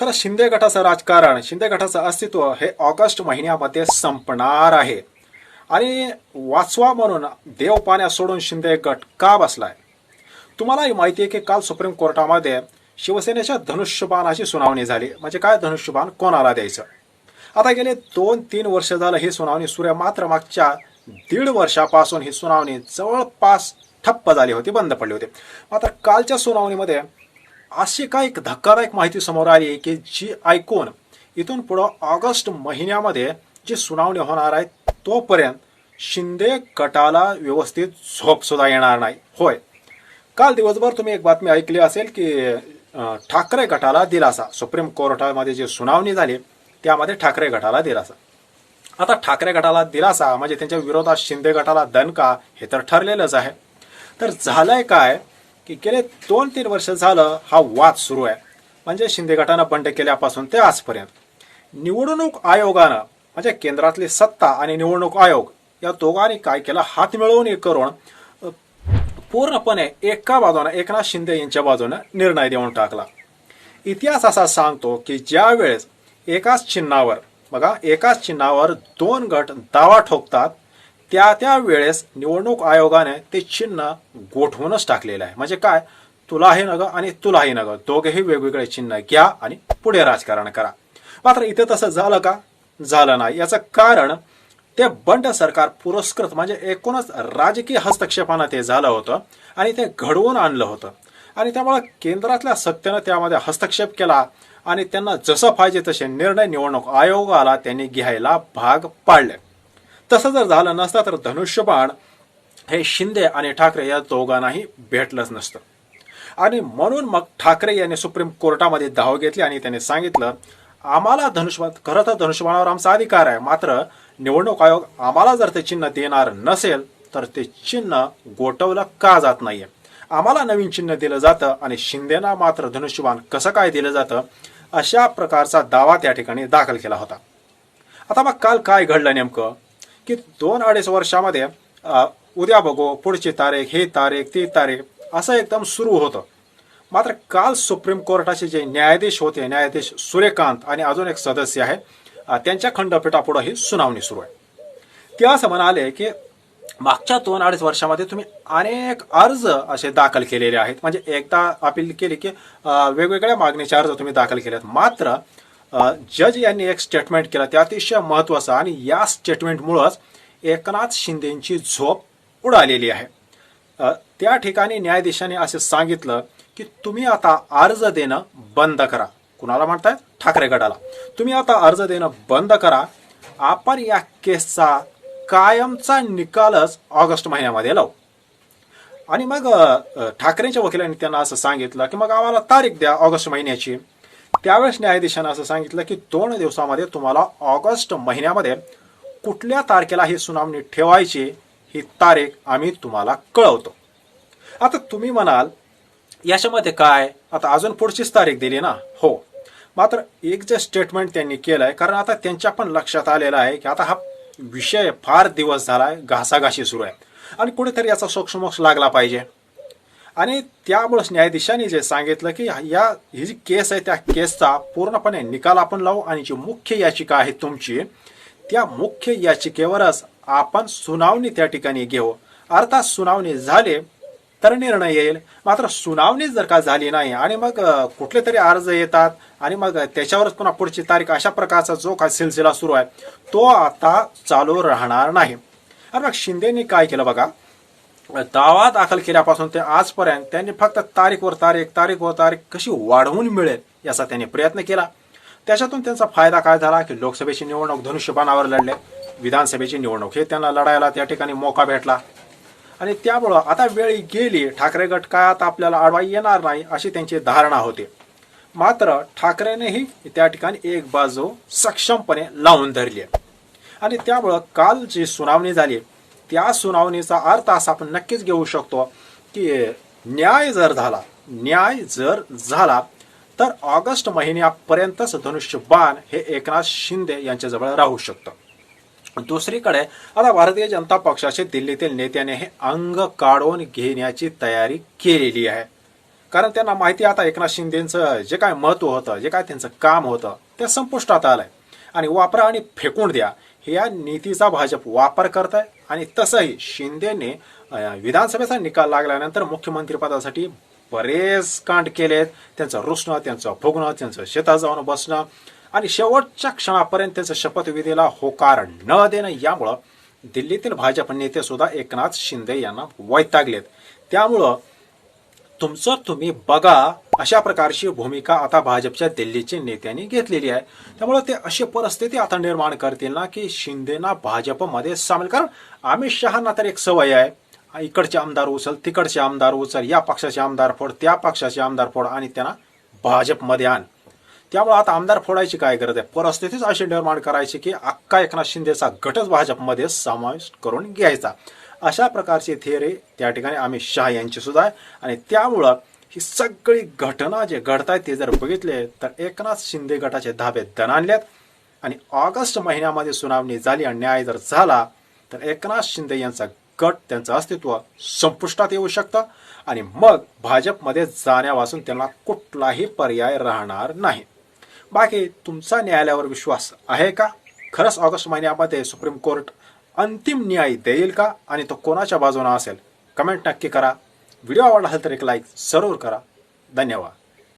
खरं शिंदे गटाचं राजकारण शिंदे गटाचं अस्तित्व हे ऑगस्ट महिन्यामध्ये संपणार आहे. आणि वाचवा म्हणून देव पाण्यात सोडून शिंदे गट का बसलाय? तुम्हालाही माहिती आहे की काल सुप्रीम कोर्टामध्ये शिवसेनेच्या धनुष्यबाणाची सुनावणी झाली. म्हणजे काय धनुष्यबाण? कोणाला द्यायचं? आता गेले दोन तीन वर्ष झालं ही सुनावणी सुरू मात्र मागच्या दीड वर्षापासून ही सुनावणी जवळपास ठप्प झाली होती बंद पडली होती. मात्र कालच्या सुनावणीमध्ये अशी काही एक धक्कादायक माहिती समोर आली आहे की जी ऐकून इथून पुढं ऑगस्ट महिन्यामध्ये जी सुनावणी होणार आहे तोपर्यंत शिंदे गटाला व्यवस्थित झोप सुद्धा येणार नाही. होय. काल दिवसभर तुम्ही एक बातमी ऐकली असेल की ठाकरे गटाला दिलासा. सुप्रीम कोर्टामध्ये जी सुनावणी झाली त्यामध्ये ठाकरे गटाला दिलासा. आता ठाकरे गटाला दिलासा म्हणजे त्यांच्या विरोधात शिंदे गटाला दणका हे तर ठरलेलंच आहे. तर झालंय काय? की गेले दोन तीन वर्ष झालं हा वाद सुरू आहे. म्हणजे शिंदे गटानं बंड केल्यापासून ते आजपर्यंत. निवडणूक आयोगानं म्हणजे केंद्रातली सत्ता आणि निवडणूक आयोग या दोघांनी काय केलं? हात मिळवून करून पूर्णपणे एका बाजूनं एकनाथ शिंदे यांच्या बाजूनं निर्णय देऊन टाकला. इतिहास असा सांगतो की ज्या वेळेस एकाच चिन्हावर बघा एकाच चिन्हावर दोन गट दावा ठोकतात त्या त्या वेळेस निवडणूक आयोगाने ते चिन्ह गोठवूनच टाकलेलं आहे. म्हणजे काय? तुलाही नग आणि तुलाही नग. दोघेही वेगवेगळे चिन्ह घ्या आणि पुढे राजकारण करा. मात्र इथे तसं झालं का? झालं नाही. याचं कारण ते बंड सरकार पुरस्कृत म्हणजे एकूणच राजकीय हस्तक्षेपानं ते झालं होतं आणि ते घडवून आणलं होतं. आणि त्यामुळे केंद्रातल्या सत्तेनं त्यामध्ये हस्तक्षेप केला आणि त्यांना जसं पाहिजे तसे निर्णय निवडणूक आयोगाला त्यांनी घ्यायला भाग पाडले. तसं जर झालं नसतं तर धनुष्यबाण हे शिंदे आणि ठाकरे या दोघांनाही भेटलंच नसतं. आणि म्हणून मग ठाकरे यांनी सुप्रीम कोर्टामध्ये धाव घेतली आणि त्यांनी सांगितलं आम्हाला धनुष्यबाण खरं तर धनुष्यबाणावर आमचा अधिकार आहे मात्र निवडणूक आयोग आम्हाला जर ते चिन्ह देणार नसेल तर ते चिन्ह गोठवलं का जात नाहीये? आम्हाला नवीन चिन्ह दिलं जातं आणि शिंदेना मात्र धनुष्यबाण कसं काय दिलं जातं अशा प्रकारचा दावा त्या ठिकाणी दाखल केला होता. आता मग काल काय घडलं नेमकं? की दोन अडीच वर्षामध्ये उद्या बघू पुढची तारीख ही तारीख ती तारीख असं एकदम सुरू होतं. मात्र काल सुप्रीम कोर्टाचे जे न्यायाधीश होते न्यायाधीश सूर्यकांत आणि अजून एक सदस्य आहे त्यांच्या खंडपीठापुढे ही सुनावणी सुरू आहे. ते असं म्हणाले की मागच्या दोन अडीच वर्षामध्ये तुम्ही अनेक अर्ज असे दाखल केलेले आहेत. म्हणजे एकदा अपील केली की वेगवेगळ्या मागणीचे अर्ज तुम्ही दाखल केले आहेत मात्र जज यांनी एक स्टेटमेंट केलं. ते अतिशय महत्वाचं आणि या स्टेटमेंटमुळंच एकनाथ शिंदेची झोप उडालेली आहे. त्या ठिकाणी न्यायाधीशाने असे सांगितलं की तुम्ही आता अर्ज देणं बंद करा. कुणाला म्हणताय? ठाकरे गटाला. तुम्ही आता अर्ज देणं बंद करा. आपण या केसचा कायमचा निकालच ऑगस्ट महिन्यामध्ये लावू. आणि मग ठाकरेंच्या वकिलांनी त्यांना असं सांगितलं की मग आम्हाला तारीख द्या ऑगस्ट महिन्याची. त्यावेळेस न्यायाधीशानं असं सांगितलं की दोन दिवसामध्ये तुम्हाला ऑगस्ट महिन्यामध्ये कुठल्या तारखेला ही सुनावणी ठेवायची ही तारीख आम्ही तुम्हाला कळवतो. आता तुम्ही म्हणाल याच्यामध्ये काय? आता अजून पुढचीच तारीख दिली ना? हो. मात्र एक जे स्टेटमेंट त्यांनी केलं आहे कारण आता त्यांच्या पण लक्षात आलेलं आहे की आता हा विषय फार दिवस झाला आहे घासाघाशी सुरू आहे. आणि कुठेतरी याचा सोक्षमोक्ष लागला पाहिजे. आणि त्यामुळेच न्यायाधीशांनी जे सांगितलं की या ही जी केस आहे त्या केसचा पूर्णपणे निकाल आपण लावू आणि जी मुख्य याचिका आहे तुमची त्या मुख्य याचिकेवरच आपण सुनावणी त्या ठिकाणी घेऊ. अर्थात सुनावणी झाली तर निर्णय येईल. मात्र सुनावणी जर का झाली नाही आणि मग कुठले तरी अर्ज येतात आणि मग त्याच्यावरच पुन्हा पुढची तारीख अशा प्रकारचा जो काय सिलसिला सुरू आहे तो आता चालू राहणार नाही. आणि मग शिंदेनी काय केलं बघा? दावा दाखल केल्यापासून ते आजपर्यंत त्यांनी फक्त तारीखवर तारीख तारीखवर तारीख कशी वाढवून मिळेल याचा त्यांनी प्रयत्न केला. त्याच्यातून त्यांचा फायदा काय झाला की लोकसभेची निवडणूक धनुष्यबाणावर लढले. विधानसभेची निवडणूक हे त्यांना लढायला त्या ठिकाणी मोका भेटला. आणि त्यामुळं आता वेळ गेली ठाकरे गट काय आता आपल्याला आडवा येणार नाही अशी त्यांची धारणा होती. मात्र ठाकरेनेही त्या ठिकाणी एक बाजू सक्षमपणे लावून धरली आहे. आणि त्यामुळं काल जी सुनावणी झाली त्या सुनावणीचा अर्थ असा आपण नक्कीच घेऊ शकतो की न्याय जर झाला न्याय जर झाला तर ऑगस्ट महिन्यापर्यंतच धनुष्यबाण हे एकनाथ शिंदे यांच्याजवळ राहू शकतं. दुसरीकडे आता भारतीय जनता पक्षाचे दिल्लीतील नेत्याने हे अंग काढून घेण्याची तयारी केलेली आहे. कारण त्यांना माहिती आता एकनाथ शिंदेचं जे काय महत्त्व होतं जे काय त्यांचं काम होतं ते संपुष्टात आलंय. आणि वापरा आणि फेकून द्या. या नीतीचा भाजप वापर करत आहे आणि तसंही शिंदेने विधानसभेचा निकाल लागल्यानंतर मुख्यमंत्रीपदासाठी बरेच कांड केलेत त्यांचं रुसणं त्यांचं फुगणं त्यांचं शेतात जाऊन बसणं. आणि शेवटच्या क्षणापर्यंत त्यांचं शपथविधीला होकार न देणं यामुळं दिल्लीतील भाजप नेते सुद्धा एकनाथ शिंदे यांना वैतागलेत. त्यामुळं तुमचं तुम्ही बघा अशा प्रकारची भूमिका आता भाजपच्या दिल्लीचे नेत्यांनी घेतलेली आहे. त्यामुळे ते अशी परिस्थिती आता निर्माण करतील ना की शिंदेना भाजपमध्ये सामील. कारण अमित शहाना तर एक सवय आहे. इकडचे आमदार उचल तिकडचे आमदार उचल या पक्षाचे आमदार फोड त्या पक्षाचे आमदार फोड आणि त्यांना भाजपमध्ये आण. त्यामुळे आता आमदार फोडायची काय गरज आहे? परिस्थितीच अशी निर्माण करायची की अख्खा एकनाथ शिंदेचा गटच भाजपमध्ये समावेश करून घ्यायचा. अशा प्रकारची थिअरी त्या ठिकाणी अमित शहा यांची सुद्धा आहे. आणि त्यामुळं ही सगळी घटना जे घडत आहेत ते जर बघितले तर एकनाथ शिंदे गटाचे धाबे दणाणलेत आणि ऑगस्ट महिन्यामध्ये सुनावणी झाली आणि न्याय जर झाला तर एकनाथ शिंदे यांचा गट त्यांचं अस्तित्व संपुष्टात येऊ शकतं. आणि मग भाजपमध्ये जाण्यापासून त्यांना कुठलाही पर्याय राहणार नाही. बाकी तुमचा न्यायालयावर विश्वास आहे का? खरंच ऑगस्ट महिन्यामध्ये सुप्रीम कोर्ट अंतिम न्याय देईल का आणि तो कोणाच्या बाजूने असेल? कमेंट नक्की करा. व्हिडिओ आवडला असेल तर एक लाईक जरूर करा. धन्यवाद.